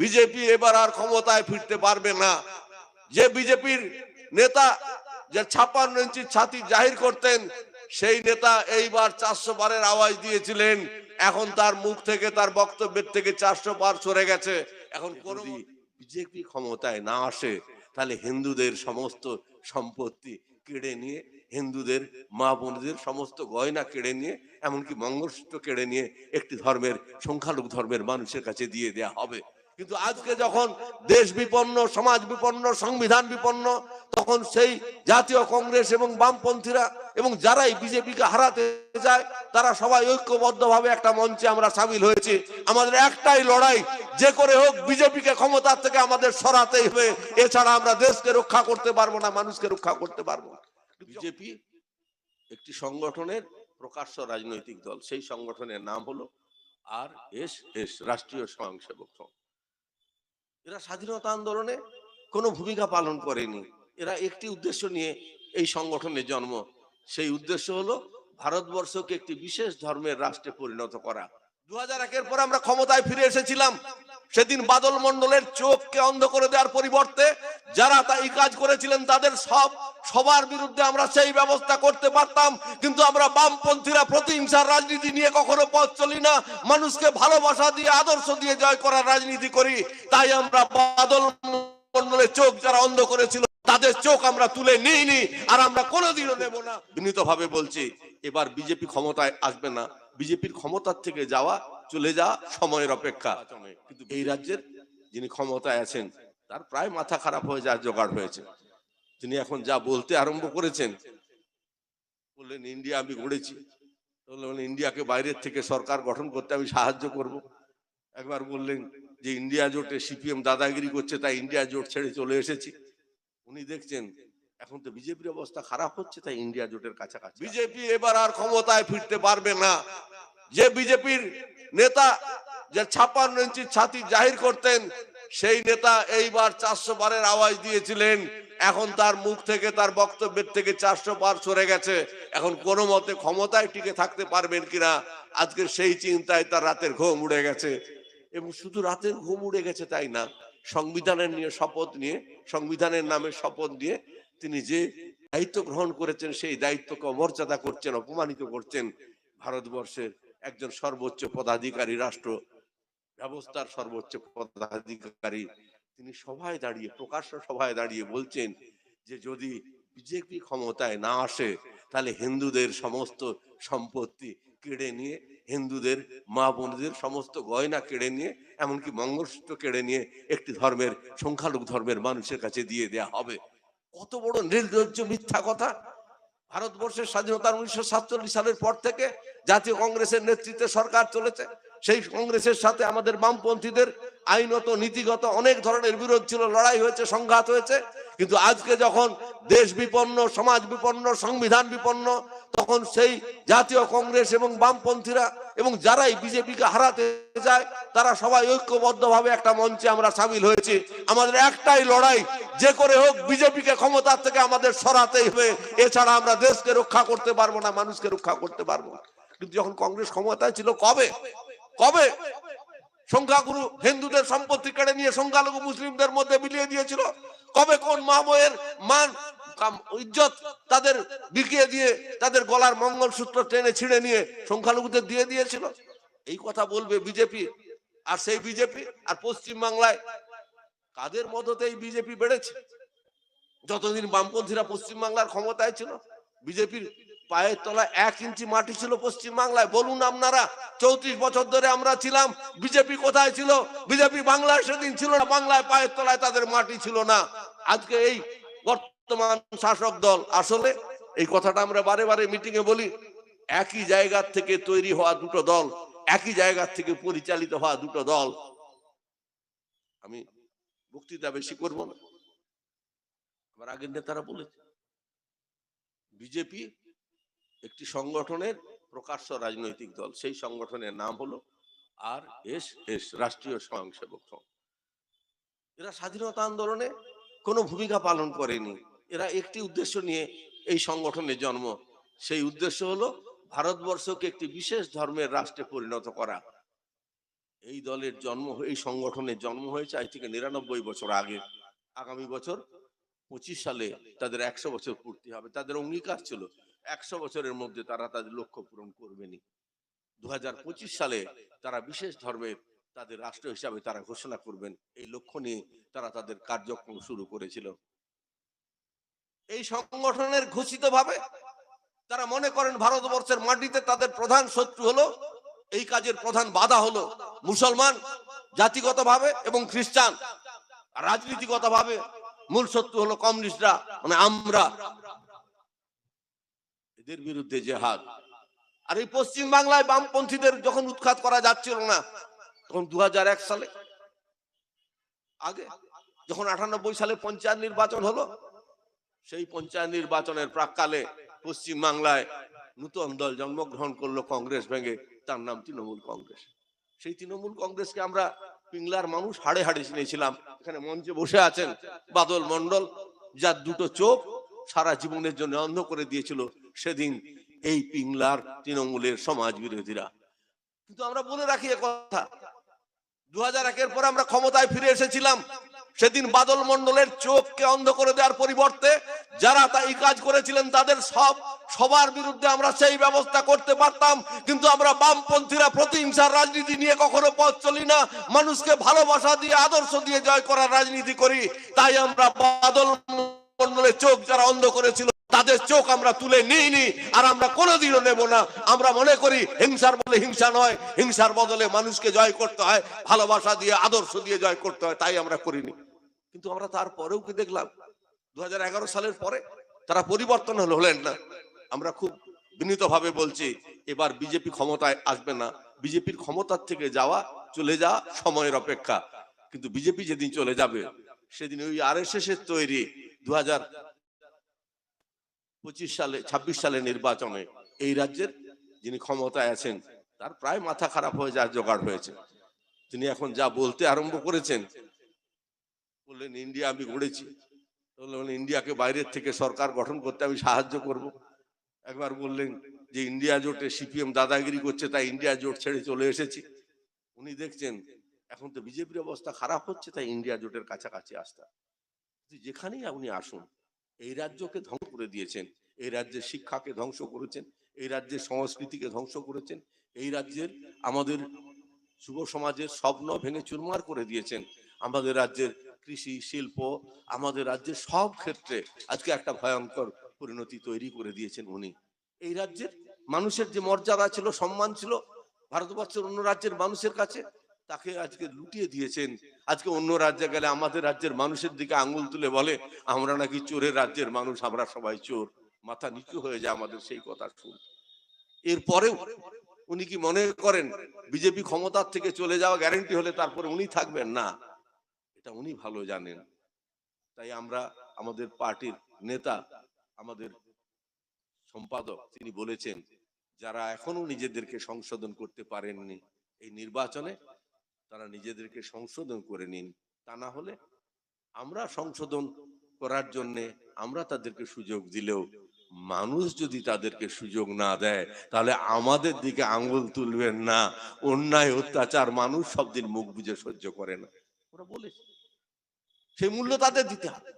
BJP এবার আর ক্ষমতায় ফিরতে পারবে না। যে বিজেপির নেতা যে ছাপান্ন ইঞ্চি ছাতি জাহির করতেন সেই নেতা এইবার চারশো বারের আওয়াজ দিয়েছিলেন। এখন তার মুখ থেকে তার বক্তব্যের থেকে চারশো বার সরে গেছে। এখন কোন বিজেপি ক্ষমতায় না আসে তাহলে হিন্দুদের সমস্ত সম্পত্তি কেড়ে নিয়ে হিন্দুদের মা বোনদের সমস্ত গয়না কেড়ে নিয়ে এমনকি মঙ্গলসূত্র কেড়ে নিয়ে একটি ধর্মের সংখ্যালঘু ধর্মের মানুষের কাছে দিয়ে দেয়া হবে। কিন্তু আজকে যখন দেশ বিপন্ন, সমাজ বিপন্ন, সংবিধান বিপন্ন, তখন সেই জাতীয় কংগ্রেস এবং বামপন্থীরা এবং যারাই বিজেপিকে হারাতে যায় তারা সবাই ঐক্যবদ্ধভাবে একটা মঞ্চে আমরা সামিল হয়েছি। আমাদের একটাই লড়াই, যে করে হোক বিজেপিকে ক্ষমতার থেকে আমাদের সরাতেই হবে। এছাড়া আমরা দেশকে রক্ষা করতে পারব না, মানুষকে রক্ষা করতে পারব না। বিজেপি একটি সংগঠনের প্রকাশ্য রাজনৈতিক দল, সেই সংগঠনের নাম হলো আর এস এস, রাষ্ট্রীয় স্বয়ংসেবক সংঘ এরা স্বাধীনতা আন্দোলনে কোনো ভূমিকা পালন করেনি। এরা একটি উদ্দেশ্য নিয়ে এই সংগঠনের জন্ম। সেই উদ্দেশ্য হলো ভারতবর্ষকে একটি বিশেষ ধর্মের রাষ্ট্রে পরিণত করা। দু পর আমরা ক্ষমতায় ফিরে এসেছিলাম। সেদিন বাদল মন্ডলের চোখকে অন্ধ করে দেওয়ার পরিবর্তে যারা কাজ করেছিলেন, তাদের সব সবার বিরুদ্ধে আমরা সেই ব্যবস্থা করতে পারতাম। কিন্তু আমরা বামপন্থীরা প্রতিহিংসার রাজনীতি নিয়ে কখনো পথ চলি না। মানুষকে ভালোবাসা দিয়ে, আদর্শ দিয়ে জয় করার রাজনীতি করি। তাই আমরা বাদল মন্ডলের চোখ যারা অন্ধ করেছিল, তাদের চোখ আমরা তুলে নিইনি। আর আমরা কোনোদিনও নেব না। বিনীত বলছি, এবার বিজেপি ক্ষমতায় আসবে না। বিজেপির ক্ষমতার থেকে যাওয়া, চলে যাওয়া সময়ের অপেক্ষা। কিন্তু এই রাজ্যের যিনি ক্ষমতায় আছেন, তার প্রায় মাথা খারাপ হয়ে যাওয়ার জোগাড় হয়েছে। তিনি এখন যা বলতে আরম্ভ করেছেন, বললেন, ইন্ডিয়া আমি গড়েছি। বললেন, ইন্ডিয়াকে বাইরের থেকে সরকার গঠন করতে আমি সাহায্য করব। একবার বললেন যে, ইন্ডিয়া জোটে সিপিএম দাদাগিরি করছে, তাই ইন্ডিয়া জোট ছেড়ে চলে এসেছি। উনি দেখছেন এখন তো বিজেপির অবস্থা খারাপ হচ্ছে, তাই ইন্ডিয়া জোটের কাছাকাছি বিজেপি এবার আর ক্ষমতায় ফিরতে পারবে না। যে বিজেপির নেতা, যে ছাপান্ন ইঞ্চি ছাতি জাহির করতেন, সেই নেতা এইবার চারশো বারের আওয়াজ দিয়েছিলেন। এখন তার মুখ থেকে, তার বক্তব্যের থেকে চারশো বার সরে গেছে। এখন কোনো মতে ক্ষমতায় টিকে থাকতে পারবেন কিনা, আজকে সেই চিন্তায় তার রাতের ঘুম উড়ে গেছে। এবং শুধু রাতের ঘুম উড়ে গেছে তাই না, সংবিধানের নিয়ে শপথ নিয়ে, সংবিধানের নামে শপথ নিয়ে তিনি যে দায়িত্ব গ্রহণ করেছেন, সেই দায়িত্বকে অমর্যাদা করছেন, অপমানিত করছেন ভারতবর্ষের একজন সর্বোচ্চ পদাধিকারী, রাষ্ট্র ব্যবস্থার সর্বোচ্চ পদাধিকারী। তিনি সভায় দাঁড়িয়ে, প্রকাশ্য সভায় দাঁড়িয়ে বলছেন যে, যদি বিজেপি ক্ষমতায় না আসে, তাহলে হিন্দুদের সমস্ত সম্পত্তি কেড়ে নিয়ে, হিন্দুদের মা বোনদের সমস্ত গয়না কেড়ে নিয়ে, এমনকি মঙ্গলসূত্র কেড়ে নিয়ে একটি ধর্মের, সংখ্যালঘু ধর্মের মানুষের কাছে দিয়ে দেয়া হবে। কত বড় নির্লজ্জ মিথ্যা কথা। ভারতবর্ষের স্বাধীনতার উনিশশো সাতচল্লিশ সালের পর থেকে জাতীয় কংগ্রেসের নেতৃত্বে সরকার চলেছে। সেই কংগ্রেসের সাথে আমাদের বামপন্থীদের আইনত, নীতিগত অনেক ধরনের বিরোধ ছিল, লড়াই হয়েছে, সংঘাত হয়েছে। কিন্তু আজকে যখন দেশ বিপন্ন, সমাজ বিপন্ন, সংবিধান বিপন্ন, তখন সেই জাতীয় কংগ্রেস এবং বামপন্থীরা এবং যারাই বিজেপিকে হারাতে যায় তারা সবাই ঐক্যবদ্ধভাবে একটা মঞ্চে আমরা সামিল হয়েছি। আমাদের একটাই লড়াই, যে করে হোক বিজেপিকে ক্ষমতার থেকে আমাদের সরাতেই হবে। এছাড়া আমরা দেশকে রক্ষা করতে পারব না, মানুষকে রক্ষা করতে পারব না। কিন্তু যখন কংগ্রেস ক্ষমতায় ছিল, কবে? কবে? সংখ্যাগুরু হিন্দুদের সম্পত্তি কেড়ে নিয়ে সংখ্যালঘু মুসলিমদের মধ্যে মিলিয়ে দিয়েছিল। কবে কোন মা বইয়ের মান ইজ্জত তাদের বিকিয়ে দিয়ে তাদের গলার মঙ্গলসূত্র টেনে ছিঁড়ে নিয়ে সংখ্যালঘুদের দিয়ে দিয়েছিল? এই কথা বলবে বিজেপি আর সেই বিজেপি আর পশ্চিম বাংলায় কাদের মদতেই বিজেপি বেড়েছে? যতদিন বামপন্থীরা পশ্চিম বাংলার ক্ষমতায় ছিল, বিজেপির পায়ের তলায় এক ইঞ্চি মাটি ছিল পশ্চিম বাংলায় বলুন আপনারা, চৌত্রিশ বছর ধরে আমরা ছিলাম, বিজেপি কোথায় ছিল? বিজেপি বাংলায় সেদিন ছিল না, বাংলায় পায়ের তলায় তাদের মাটি ছিল না। আজকে এই বর্তমান শাসক দল, আসলে এই কথাটা আমরা বারে বারে মিটিং এ বলি, একই জায়গার থেকে তৈরি হওয়া দুটো দল, একই জায়গার থেকে পরিচালিত হওয়া দুটো দল। আমি বক্তৃতা বেশি করব না। আমার আগের নেতারা বলেছে, বিজেপি একটি সংগঠনের প্রকাশ্য রাজনৈতিক দল। সেই সংগঠনের নাম হলো আর এস এস, রাষ্ট্রীয় স্বয়ংসেবক সংঘ। এরা স্বাধীনতা আন্দোলনে কোনো ভূমিকা পালন করেনি। এরা একটি উদ্দেশ্য নিয়ে এই সংগঠনের জন্ম। সেই উদ্দেশ্য হলো ভারতবর্ষকে একটি বিশেষ ধর্মের রাষ্ট্রে পরিণত করা। এই দলের জন্ম, এই সংগঠনের জন্ম হয়েছে আজ থেকে নিরানব্বই বছর আগে। আগামী বছর পঁচিশ সালে তাদের একশো বছর পূর্তি হবে। তাদের অঙ্গীকার ছিল একশো বছরের মধ্যে তারা তাদের লক্ষ্য পূরণ করবেনি। দু সালে তারা বিশেষ ধর্মের তাদের রাষ্ট্র হিসাবে তারা ঘোষণা করবেন। এই লক্ষ্য নিয়ে তারা তাদের কার্যক্রম শুরু করেছিল। এই সংগঠনের ঘোষিত ভাবে তারা মনে করেন ভারতবর্ষের মাটিতে তাদের প্রধান শত্রু হলো, এই কাজের প্রধান বাধা হলো মুসলমান জাতিগতভাবে এবং খ্রিস্টান। রাজনীতিগতভাবে মূল শত্রু হলো কমিউনিস্টরা মানে আমরা। এদের বিরুদ্ধে জেহাদ। আর এই পশ্চিম বাংলায় বামপন্থীদের যখন উৎখাত করা যাচ্ছিল না, তখন দু হাজার এক সালে, আগে, যখন আটানব্বই সালে পঞ্চায়েত নির্বাচন হলো, সেই পঞ্চায়েত নির্বাচনের প্রাককালে পশ্চিম বাংলায় নূতন দল জন্মগ্রহণ করল কংগ্রেস ভেঙে, তার নাম তৃণমূল কংগ্রেস। সেই তৃণমূল কংগ্রেসকে আমরা পিংলার মানুষ হাড়ে হাড়ে চিনেছিলাম। এখানে মঞ্চে বসে আছেন বাদল মন্ডল যার দুটো চোখ সারা জীবনের জন্য অন্ধ করে দিয়েছিল সেদিন এই পিংলার তৃণমূলের সমাজ বিরোধীরা কিন্তু আমরা বলে রাখি কথা। দু হাজার একের পর আমরা ক্ষমতায় ফিরে এসেছিলাম। সেদিন বাদল মন্ডলের চোখকে অন্ধ করে দেওয়ার পরিবর্তে যারা তা এই কাজ করেছিলেন, তাদের সব, সবার বিরুদ্ধে আমরা সেই ব্যবস্থা করতে পারতাম। কিন্তু আমরা বামপন্থীরা প্রতিহিংসার রাজনীতি নিয়ে কখনো পথ চলি না। মানুষকে ভালোবাসা দিয়ে, আদর্শ দিয়ে জয় করার রাজনীতি করি। তাই আমরা বাদল মন্ডলের চোখ যারা অন্ধ করেছিল তাদের চোখ আমরা তুলে নিইনি আর আমরা কোনোদিনও নেব না। আমরা মনে করি হিংসার বলে হিংসা নয়। হিংসার বদলে মানুষকে জয় করতে হয়, ভালোবাসা দিয়ে, আদর্শ দিয়ে জয় করতে হয়, তাই আমরা করিনি। কিন্তু আমরা তারপরেও কি দেখলাম? দু সালের পরে তারা পরিবর্তন হলো, হলেন না? আমরা খুব বিনীত ভাবে বলছি, এবার বিজেপি ক্ষমতায় আসবে না। বিজেপির ক্ষমতার থেকে যাওয়া, চলে যাওয়া সময়ের অপেক্ষা। কিন্তু বিজেপি যেদিন চলে যাবে, সেদিন ওই আর এস এর তৈরি দু হাজার পঁচিশ সালে ২৬ সালে নির্বাচনে এই রাজ্যের যিনি ক্ষমতায় আছেন, তার প্রায় মাথা খারাপ হয়ে যাওয়ার জোগাড় হয়েছে। তিনি এখন যা বলতে আরম্ভ করেছেন, বললেন, ইন্ডিয়া আমি গড়েছি। বললেন, ইন্ডিয়াকে বাইরের থেকে সরকার গঠন করতে আমি সাহায্য করব। একবার বললেন যে, ইন্ডিয়া জোটে সিপিএম দাদাগিরি করছে, তাই ইন্ডিয়া জোট ছেড়ে চলে এসেছি। উনি দেখছেন, এখন তো বিজেপির অবস্থা খারাপ হচ্ছে, তাই ইন্ডিয়া জোটের কাছাকাছি আসতে যেখানেই আপনি আসুন এই রাজ্যকে ধ্বংস করে দিয়েছেন। এই রাজ্যের শিক্ষাকে ধ্বংস করেছেন। এই রাজ্যের সংস্কৃতিকে ধ্বংস করেছেন। এই রাজ্যের আমাদের যুব সমাজের স্বপ্ন ভেঙে চুরমার করে দিয়েছেন। আমাদের রাজ্যের কৃষি, শিল্প, আমাদের রাজ্যের সব ক্ষেত্রে আজকে একটা ভয়ঙ্কর পরিণতি তৈরি করে দিয়েছেন উনি। এই রাজ্যের মানুষের যে মর্যাদা ছিল, সম্মান ছিল, ভারতবর্ষের অন্য রাজ্যের মানুষের কাছে, তাকে আজকে লুটিয়ে দিয়েছেন আজকে অন্য রাজ্যে গেলে আমাদের রাজ্যের মানুষের দিকে আঙ্গুল তুলে বলে, আমরা নাকি চোরের রাজ্যের মানুষ, আমরা সবাই চোর। মাথা নিচু হয়ে যায় আমাদের সেই কথা শুন। এরপরেও উনি কি মনে করেন, বিজেপি ক্ষমতার থেকে চলে যাওয়া গ্যারেন্টি হলে তারপরে উনি থাকবেন? না, এটা উনি ভালো জানেন। তাই আমরা আমাদের পার্টির নেতা, আমাদের সম্পাদক তিনি বলেছেন, যারা এখনও নিজেদেরকে সংশোধন করতে পারেননি, এই নির্বাচনে তারা নিজেদেরকে সংশোধন করে নিন। তা না হলে আমরা সংশোধন করার জন্যে আমরা তাদেরকে সুযোগ দিলেও মানুষ যদি তাদেরকে সুযোগ না দেয়, তাহলে আমাদের দিকে আঙ্গুল তুলবেন না। অন্যায়, অত্যাচার মানুষ সবদিন মুখ বুঝে সহ্য করে না। ওরা বলেছে সেই মূল্য তাদের দিতে হবে।